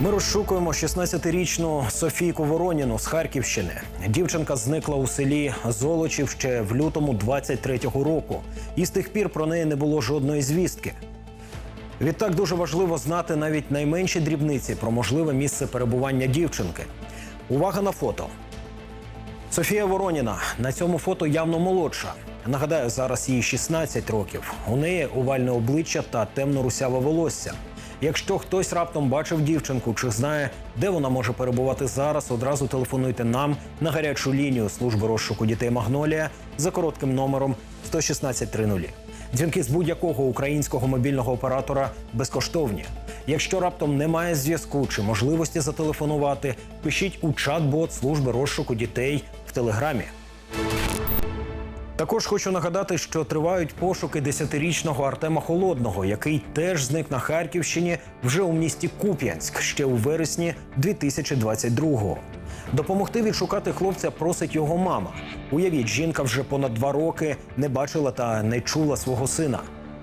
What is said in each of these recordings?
Ми розшукуємо 16-річну Софійку Вороніну з Харківщини. Дівчинка зникла у селі Золочів ще в лютому 23-го року, і з тих пір про неї не було жодної звістки. Відтак дуже важливо знати навіть найменші дрібниці про можливе місце перебування дівчинки. Увага на фото. Софія Вороніна на цьому фото явно молодша. Нагадаю, зараз їй 16 років. У неї овальне обличчя та темно-русяве волосся. Якщо хтось раптом бачив дівчинку чи знає, де вона може перебувати зараз, одразу телефонуйте нам на гарячу лінію служби розшуку дітей Магнолія за коротким номером 11630. Дзвінки з будь-якого українського мобільного оператора безкоштовні. Якщо раптом немає зв'язку чи можливості зателефонувати, пишіть у чат-бот служби розшуку дітей в телеграмі. Також хочу нагадати, що тривають пошуки 10-річного Артема Холодного, який теж зник на Харківщині вже у місті Куп'янськ ще у вересні 2022-го. Допомогти відшукати хлопця просить його мама. Уявіть, жінка вже понад два роки не бачила та не чула свого сина.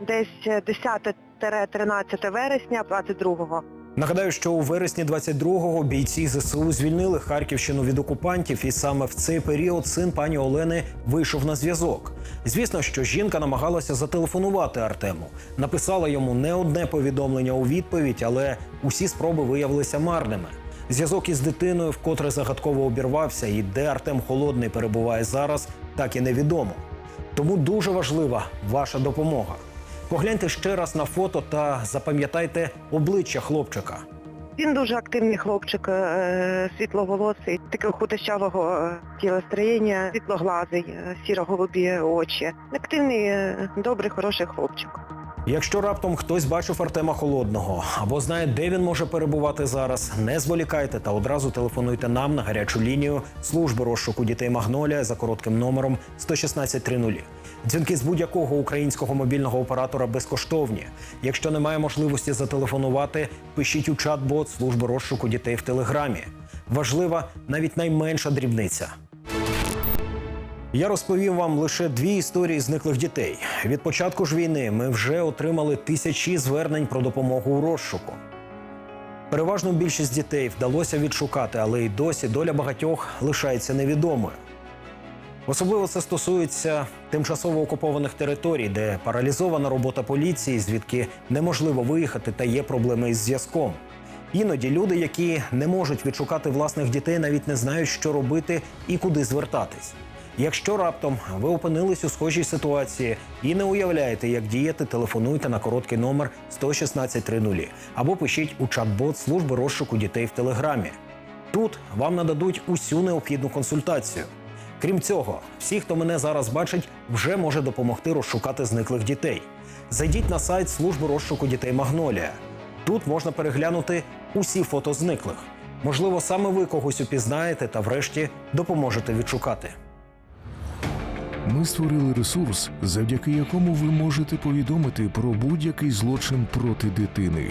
десь 10-13 вересня 22-го. Нагадаю, що у вересні 22-го бійці ЗСУ звільнили Харківщину від окупантів, і саме в цей період син пані Олени вийшов на зв'язок. Звісно, що жінка намагалася зателефонувати Артему, написала йому не одне повідомлення у відповідь, але усі спроби виявилися марними. Зв'язок із дитиною вкотре загадково обірвався, і де Артем Холодний перебуває зараз, так і невідомо. Тому дуже важлива ваша допомога. Погляньте ще раз на фото та запам'ятайте обличчя хлопчика. Він дуже активний хлопчик, е, світловолосий, такого худощавого е, тілостроєння, світлоглазий, е, сіро-голубі очі. Активний, добрий, хороший хлопчик. Якщо раптом хтось бачив Артема Холодного або знає, де він може перебувати зараз, не зволікайте та одразу телефонуйте нам на гарячу лінію служби розшуку дітей Магнолія за коротким номером 11630. Дзвінки з будь-якого українського мобільного оператора безкоштовні. Якщо немає можливості зателефонувати, пишіть у чат-бот служби розшуку дітей в телеграмі. Важлива навіть найменша дрібниця. Я розповім вам лише дві історії зниклих дітей. Від початку ж війни ми вже отримали тисячі звернень про допомогу у розшуку. Переважну більшість дітей вдалося відшукати, але й досі доля багатьох лишається невідомою. Особливо це стосується тимчасово окупованих територій, де паралізована робота поліції, звідки неможливо виїхати та є проблеми із зв'язком. Іноді люди, які не можуть відшукати власних дітей, навіть не знають, що робити і куди звертатись. Якщо раптом ви опинились у схожій ситуації і не уявляєте, як діяти, телефонуйте на короткий номер 11630 або пишіть у чат-бот служби розшуку дітей в телеграмі. Тут вам нададуть усю необхідну консультацію. Крім цього, всі, хто мене зараз бачить, вже може допомогти розшукати зниклих дітей. Зайдіть на сайт служби розшуку дітей Магнолія. Тут можна переглянути усі фото зниклих. Можливо, саме ви когось упізнаєте та врешті допоможете відшукати. Ми створили ресурс, завдяки якому ви можете повідомити про будь-який злочин проти дитини.